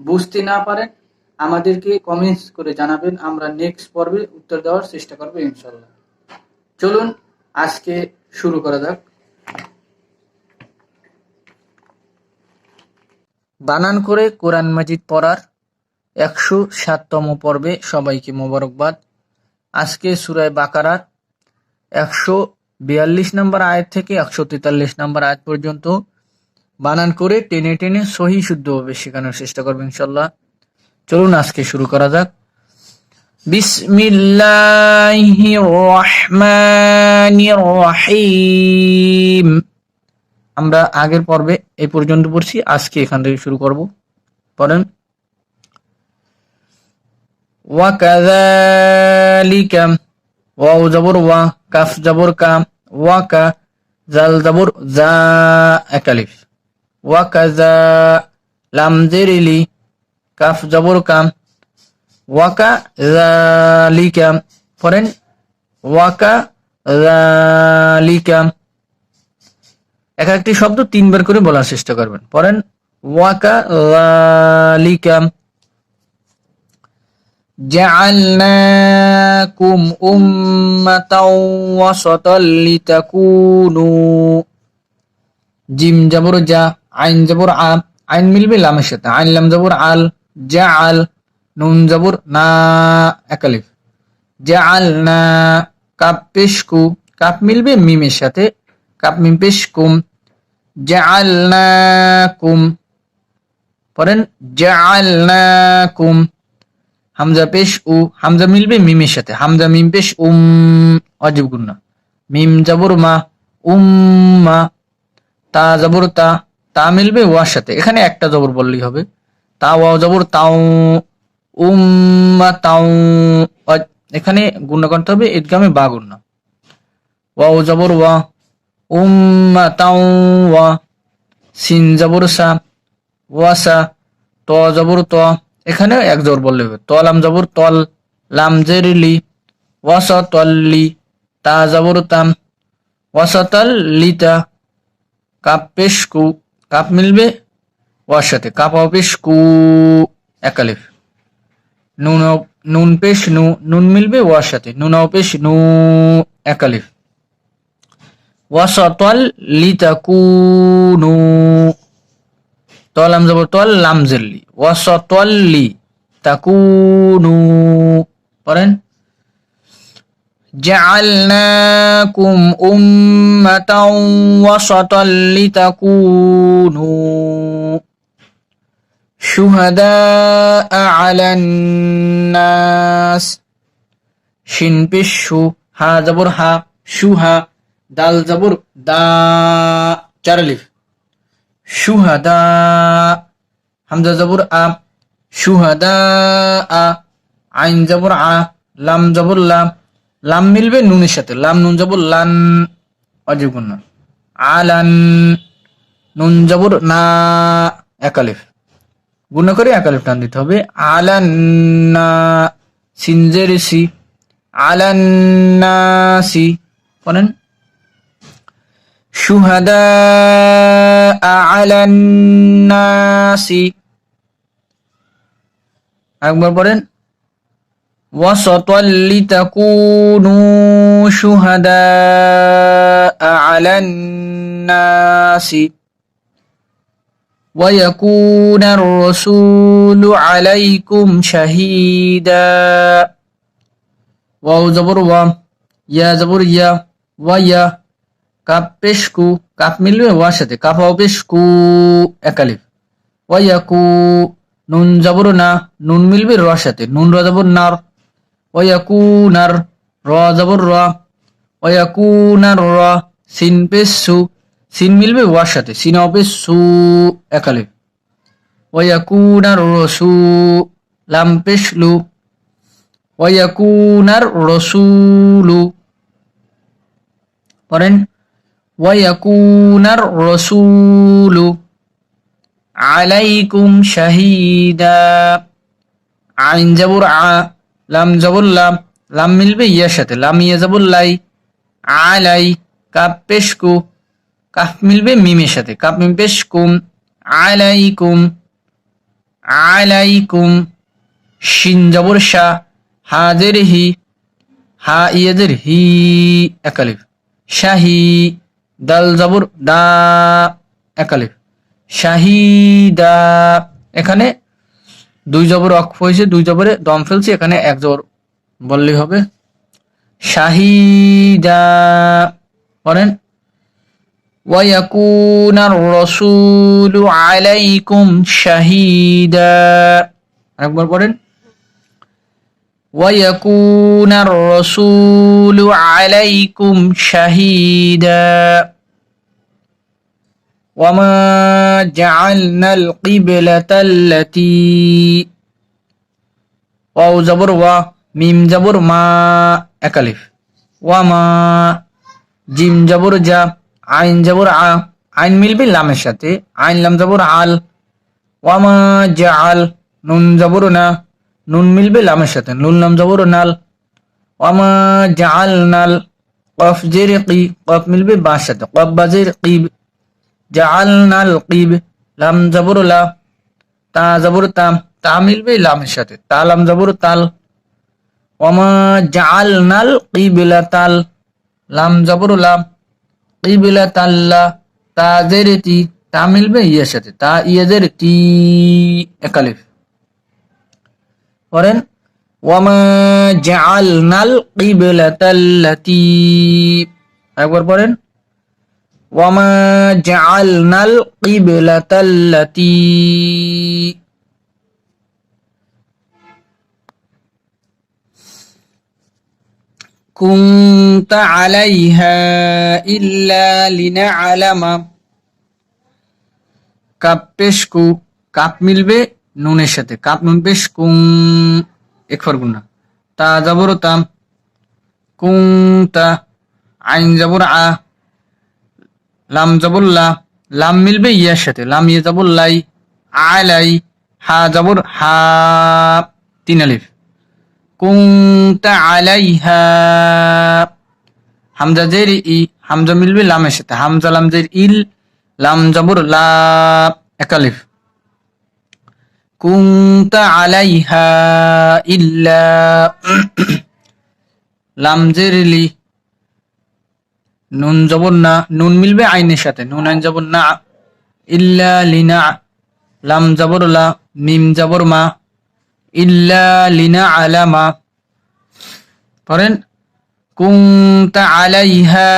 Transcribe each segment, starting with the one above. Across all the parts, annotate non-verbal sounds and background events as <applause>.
বুঝতে না পারেন আমাদেরকে কমেন্টস করে জানাবেন। আমরা নেক্সট পর্বে উত্তর দেওয়ার চেষ্টা করব ইনশাল্লাহ চলুন, আজকে শুরু করা যাক। বানান করে কোরআন মাজিদ পড়ার একশো সাততম পর্বে সবাইকে মোবারকবাদ। আজকে সুরায় বাকারার একশো বিয়াল্লিশ নম্বর আয়াত থেকে একশো তেতাল্লিশ নম্বর আয়াত পর্যন্ত বানান করে টেনে টেনে সহি শুদ্ধভাবে শেখানোর চেষ্টা করব ইনশাল্লাহ চলুন, আজকে শুরু করা যাক। রহিম। আমরা আগের পর্বে এই পর্যন্ত পড়ছি, আজকে এখান থেকে শুরু করব। পড়েন। ওয়াকাযালিকা, ওয়াও জবর, ওয়া কাফ জবর, কা ওয়াকা জাল জবর, জা একালিফ ওয়াকাজা লাম জেরিলি কাফ জবর কাম ওয়াকা জালিকা পড়েন ওয়াকা জালিকা এক একটি শব্দ তিনবার করে বলার চেষ্টা করবেন পড়েন ওয়াকা জালিকা جعلناكم أمة وسطا لتكونوا জিম জবর যা আইন জবর আ আইন মিলবে লামের সাথে। আইন লাম জবর আল যা আল, নুন জবর না, একালিফ। যা আল না, কাপ পেশকু, কাপ মিলবে মিমের সাথে, কাপ মিম পেশকুম। যা আল না কুম, পড়েন যা আল না কুম। হামজা পেশ উ, হামজা মিলবে মিমের সাথে। হামজা মিম পেশ উম, অজীব গুন্না মিম জবর মা উম্মা তা জবর তা তা মিলবে ওয়ার সাথে। এখানে একটা জবর বললেই হবে। তা, ওয়া, জবর, তাও উম্মা তাও এখানে গুণা করতে হবে, ঈদগামে বা গুণা ও, জবর, ওয়া উম্মা তাও, ওয়া, সিন, জবর, সা ওয়াসা ত, জবর, ত এখানে এক জবর বললে হবে। তলাম জবর তল লাম জেরিলি ওয়াসতল্লি তা জবর, তাম ওয়াসতাল্লিতা কাপ পেশ, কু কাপ মিলবে ওয়ার সাথে কাপ পেশ কু একালিফ নুন নুন পেশ, নু, নুন মিলবে ওয়ার সাথে। নুন পেশ, নু একালিফ ওয়াসতল লিতাকুনু তলাম যাব, তল লাম জেল্লি ওয়াসতল্লি তাকুনু পড়েন? جعلناكم أمة وسطا لتكونوا شهداء على الناس শিন পেশ শু হা জবর হা সুহা দাল জবর দা চারলিফ সুহাদা হামজা জবর আ সুহাদা আ আইন জবর আ লাম জবর লাম লাম মিলবে নুনের সাথে। লাম, নুন যাব লান অযোগ্য আলান নুন যাবর না, একালিফ। গুণ করে একালিফ টান দিতে হবে। আলান না সিনজের সি। আলান সি। বলেন সুহাদা আলান না, সি। একবার বলেন وسطا لتكونوا شهداء على الناس ويكون الرسول عليكم شهيدا واو زبر و يا زبر يا ويا কাপ পেশকু কাপ মিলবে ওয়ার সাথে কাপ হাও পেশকু একালিফ ওয়াকু নুন যাবর না নুন মিলবে র সাথে নুন র যাবর নার ওয়াকুনার র জবর র ওয়াকুনার র সিন পেসু সিন মিলবে ওয়ার সাথে সিন হবে সু একালে ওয়াকুনার রসু লাম পেশলু ওয়াকুনার রসুলু পড়েন ওয়াকুনার রসুলু আলাইকুম শাহিদা আইন জাবুর আ লাম জবর লাম মিলবে ইয়ার সাথে, লাম ইয়া জবর লাই আলাই, কাপ পেশকু কাফ মিলবে মিমের সাথে, কাপ মিম পেশকুম, আলাইকুম আলাইকুম, শিন জবর শা হাজের হি, হা ইয়াদের হি, একালিফ, শাহি, দাল জবর দা, একালিফ শাহিদা এখানে দুই জবর অক্ষ হয়েছে দুই জবরে দম ফেলছি এখানে এক জবর বললেই হবে শাহিদা বলেন ويكون الرسول عليكم شهيدا একবার পড়েন ويكون الرسول عليكم شهيدا وما جعلنا القبلة التي واو زبر و মিম জবর মা একালিফ ওয়ামা জিম জবর যা আইন জবর আ আইন মিলবে লামের সাথে আইন লাম জবর আল ওয়ামা জাআল নুন জবর না নুন মিলবে লামের সাথে নুন লাম জবর নাল ওয়ামা জাআল নাল কফ জের কি কফ মিলবে বার সাথে কফ বাজের কিব জাআল নাল কিব লাম তা জবর তা মিলবে লামের সাথে, তা লাম জবর তাল। ওয়ামা জাআল নাল কিবলা তাল, লাম জবর কিবলা তাল্লা তা তা মিলবে ইয়ের সাথে, তা ইয়েদের তি একালিফ ওয়ামা জাআলনাল কিবলাতাল্লাতি একবার পড়েন। ওয়ামা জাআলনাল কিবলাতাল্লাতি كنت عليها إلا لنعلم কাপ পেশকু কাপ মিলবে নুনের সাথে কাপ নুন পেশ কুং এক ফরগুনা তা যাবর তাম কুং তা আইন যাবর আ লাম লা লাম মিলবে ইয়ার সাথে, লাম ইয়ে যাবর লাই আলাই, হা যাবর হা, তিন আলিফ। কুংতা আলাইহা। হামজা জের ই, হামজা মিলবে লামের সাথে, হামজা লাম জের ইল, লাম জবর লা একালিফ কুংতা আলাইহা ইল্লা। লাম জের লি নুন জবর না নুন মিলবে আইনের সাথে নুন আইন জবর না ইল্লা লিনা লাম জবর লা মিম জবর মা ইল্লা লিনা আলামা পড়েন কুংতা আলাইহা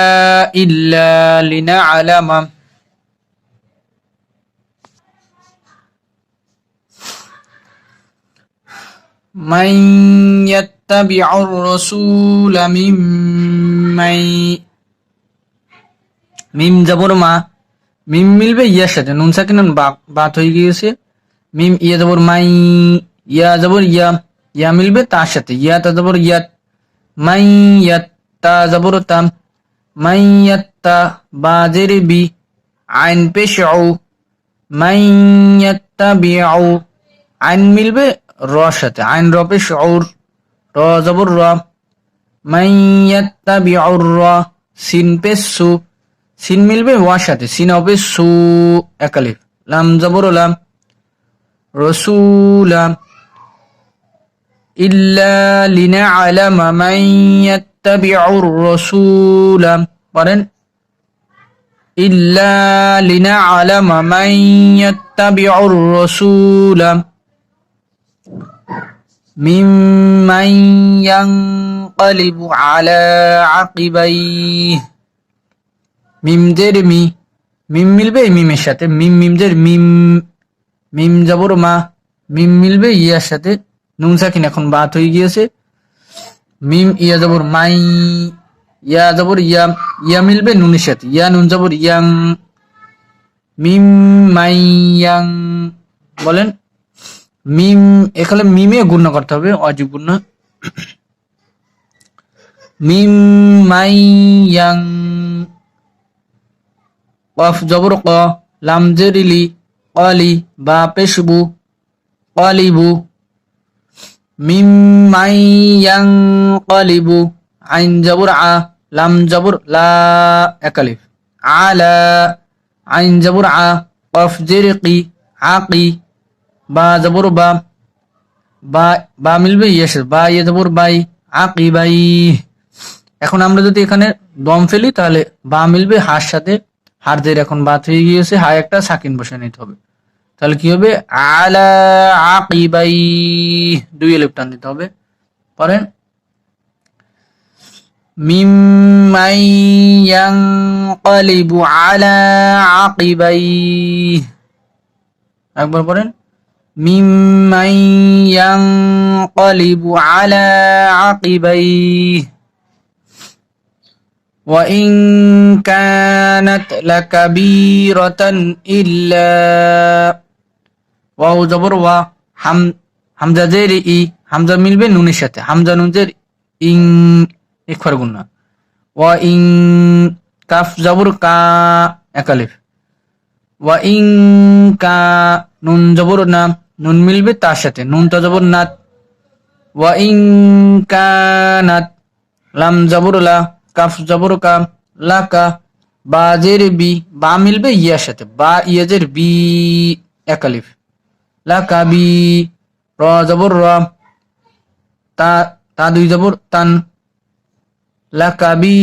ইল্লা লিনা আলামা من يتبع الرسول ممن মিম জবর মা। মিম মিলবে ইয়ার সাথে। নুন সাকিন বাত হয়ে গিয়েছে। মিম, ইয়া জবর মাই, ইয়া জবর ইয়া ইয়া মিলবে তার সাথে। ইয়া তা জবর ইয়াত মাই ইয়াত্তা জবর তাম মাই ইয়াত্তা বাজের বি, আইন পেশ মাই ইয়াত্তা বিআউ আইন মিলবে র সাথে। আইন র পেশ র জবর র, মাই ইয়াত্তা বিআউর র, সিন পেশ সু সিন মিলবে ওয়ার সাথে সিন হবে সু একালিফ লাম জবর লাম রসুলাম إلا لنعلم من يتبع الرسول পড়েন إلا لنعلم من يتبع يتبع الرسول ممن ينقلب على عقبيه মিমদের মি, মিম মিলবে মিমের সাথে, মিম মিমদের মিম মিম যাবর মা, মিম মিলবে ইয়ার সাথে। নুন সাকিন এখন বাত হয়ে গিয়েছে। মিম ইয়া যাবর মাই, ইয়া যাবর ইয়া ইয়া মিলবে নুনের সাথে, ইয়া নুন যাবর ইয়াং, মিম মাই ইয়াং, বলেন। মিম, এখানে মিমে গুণ করতে হবে, অজীব গুণ মিম মাই ইয়াং কফ জবর ক লাম জেরিলি কলি বা পেশবু কলিবু মিম মাই ইয়াং কলিবু আইন জবর আ লাম জবর লা একালিফ আলা আইন জবর আ কফ জেরিকি আকি বা জবর বা বা বা মিলবে ইয়েস বা ইয়ে জবর বাই আকি বাই এখন আমরা যদি এখানে দম ফেলি, তাহলে বা মিলবে হার সাথে হারদের এখন বাত হয়ে গিয়েছে, হায় একটা সাকিন বসে নিতে হবে। তাহলে কি হবে? আলা আকিবাই। দুই এলিফ টান দিতে হবে। পরেন। একবার পড়েন। وإن كانت لكبيرة إلا ওয়াও জবর ওয়া হাম হামজা জের ই হামজা মিলবে নুনের সাথে হামজা নুন জের ইং ইকফার গুন্না ওয়া ইং কাফ জবর কা একালিফ ওয়া ইং কা নুন জবর না নুন মিলবে তার সাথে নুন তা জবর নাত ওয়া ইং কানাত লাম জবর লা কাফ জবর কা লাকা, বা জের বি, বা মিলবে ইয়ার সাথে, বা ইয়াজের বি একালিফ লাকাবি র জবর র, তা তা দুই জবর, তান। লাকাবি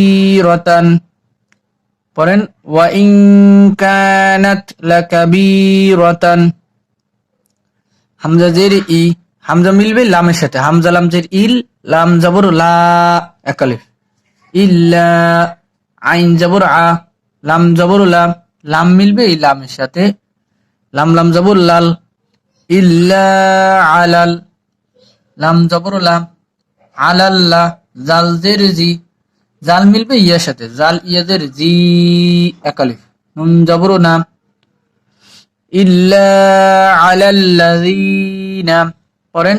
রতান পড়েন, ওয়া ইন কানাত লাকাবি রতান হামজা জের ই, হামজা মিলবে লামের সাথে, হামজা লাম জের ইল, লাম জবর লা একালিফ ইল্লা আইন জবর আ, লাম জবর লাম লাম মিলবে এই লামের সাথে। লাম লাম জবর লাল। ইল্লা আলাল, লাম জবর লাম। আলাল্লা জাল জের জি। জাল মিলবে ইয়ার সাথে, জাল ইয়াদের জি একালিফ নুন জবর নাম। ইল্লা আলাল্লাযীনা পড়েন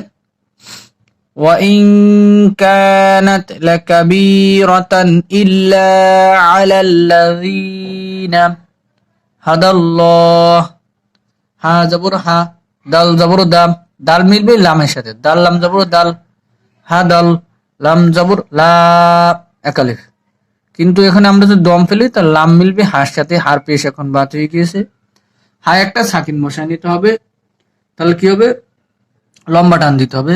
وإن كانت لكبيرة إلا على الذين هدى الله হা জবর হা দাল জবর দাম দাল মিলবে লামের সাথে দাল লাম জবর দাল হা দাল লাম জবর লা একালিফ কিন্তু এখানে আমরা যদি দম ফেলি তার লাম মিলবে হার সাথে হার পেশ এখন বাদ হয়ে গিয়েছে হা একটা সাকিন বসায় নিতে হবে তাহলে কি হবে লম্বা টান দিতে হবে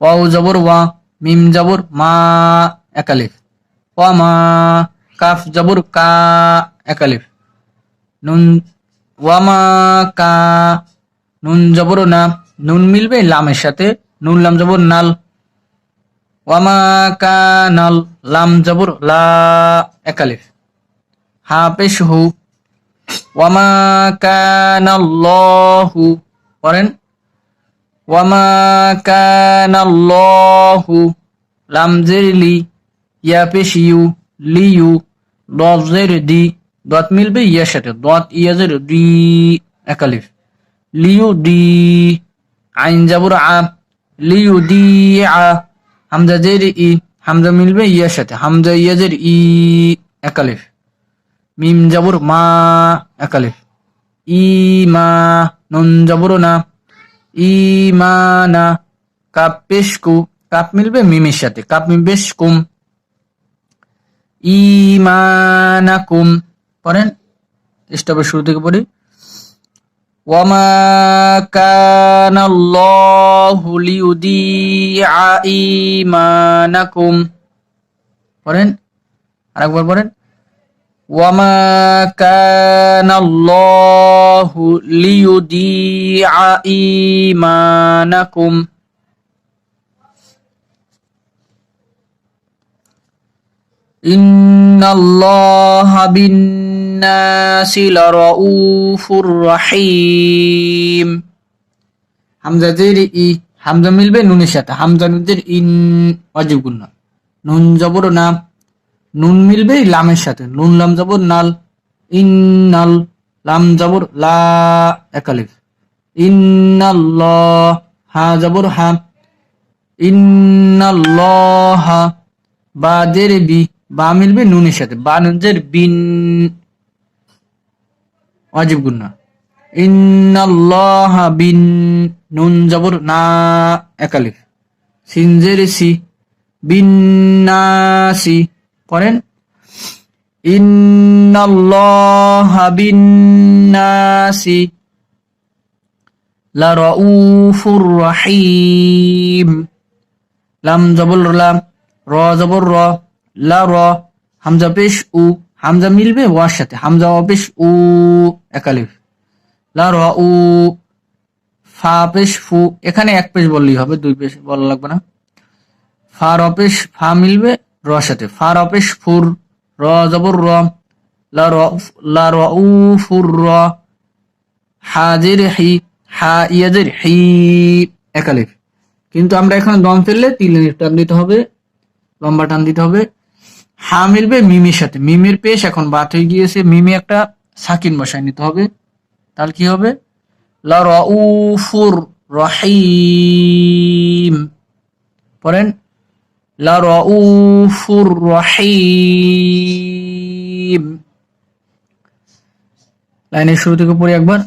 ওয়াও জবর, ওয়া, মিম জবর, মা একালিফ ওয়া, মা, কাফ জবর, কা একালিফ নুন, ওয়া, মা, কা, নুন জবর, না, নুন মিলবে লামের সাথে, নুন, লাম জবর, নাল। ওয়া, মা, কা, নাল, লাম জবর, লা একালিফ হা, পেশ হু। ওয়া, মা কানাল্লাহু পড়েন। ওয়ামা কানাল্লাহু লাম জেরলি ইয়া পেশ ইউ লিউ দত জের দি দত মিলবে ইয়ার দত ইয়াজের দি একালিফ লিউ দি আইন আ লিউ দি আ হামজা জের ই হামজা মিলবে ইয়ার সাথে হামজা ইয়াজের ই একালিফ মিম জাবুর মা একালিফ ই মা নুন জবর না ইমানা, কাপ পেশ কাপ মিলবে মিমের সাথে, কাপ মিলবে কুম ইমানাকুম, পড়েন স্টপের শুরু থেকে পড়ি। ওয়ামা কানাল্লাহু লিউদিআ ঈমানাকুম পড়েন, আরেকবার পড়েন। ওয়ামা কানাল্লাহু লিউদিআ ঈমানাকুম ইন্নাল্লাহা বিন্নাসি লারাউফুর রহিম হামজা জের ই হামজা মিলবে নুনের সাথে। হামজা নুনের ইন অজীব গুণ নুন জবর না নুন মিলবে লামের সাথে। নুন, লাম জবর নাল। ইন্নাল, লাম জবর লা একালিফ ইন্নাল্লাহ, হা জবর হা। ইন্নাল্লাহা বা জের বি, বা মিলবে নুনের সাথে। বা নুনের বিন, অজীব গুন্না ইন্নাল্লাহা বিন, নুন জবর না একালিফ সিনজের সি বিন্নাসি পড়েন, ইন্নাল্লাহা বিন্নাসি লারাউফুর রহিম। লাম জবর লাম র জবর র, লা র, হামজা পেশ উ, হামজা মিলবে ওয়ার সাথে, হামজা ও পেশ উ একালিফ লা র উ, ফা পেশ ফু, এখানে এক পেশ বললেই হবে, দুই পেশ বলা লাগবে না। ফা র পেশ ফা মিলবে র সাথে ফা র ফুর, র জবর র, লা র লা র উ ফুর র, হাজির হি, হা ইয়াজির হি। একালিফ কিন্তু আমরা এখানে দম ফেললে তিন টান দিতে হবে, লম্বা টান দিতে হবে। হা মিলবে মিমের সাথে। মিমের পেশ এখন বাত হয়ে গিয়েছে। মিমে একটা সাকিন বসায় নিতে হবে। তাহলে কি হবে? লা রাউফুর রহিম। পড়েন। লা রাউফুর রহিম লাইনের শুরু থেকে পড়ি একবার।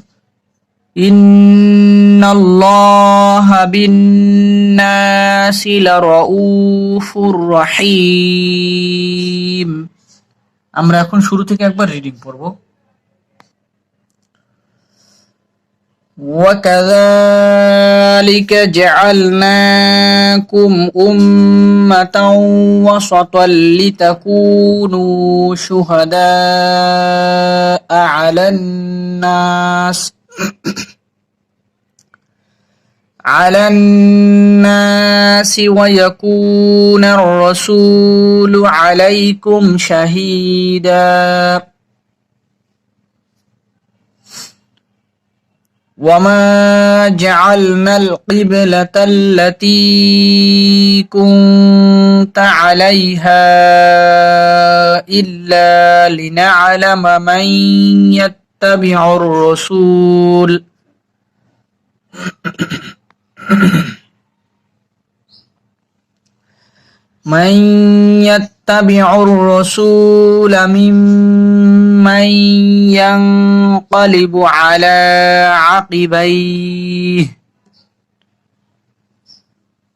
ইন্নাল্লাহা বিন্নাসি লারাউফুর রহিম। আমরা এখন শুরু থেকে একবার রিডিং পড়ব। وكذلك جعلناكم أمة وسطا لتكونوا شهداء على الناس <clears throat> على الناس ويكون الرسول عليكم شهيدا. وما جعلنا القبلة التي كنت عليها إلا لنعلم من يتبع الرسول <clears throat> من يتبع الرسول ممن ينقلب على عقبيه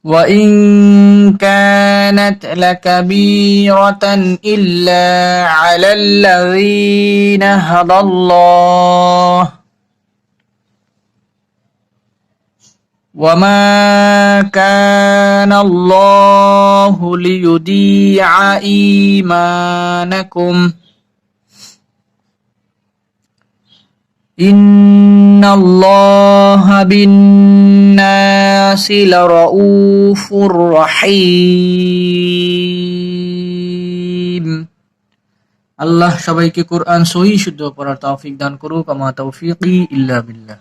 وإن كانت لكبيرة إلا على الذين هدى الله وما كان الله ليضيع إيمانكم إن الله بالناس لرؤوف رحيم আল্লাহ সবাইকে কোরআন সহি শুদ্ধ পড়ার তৌফিক দান করুক আমা তৌফিকি ইল্লা বিল্লাহ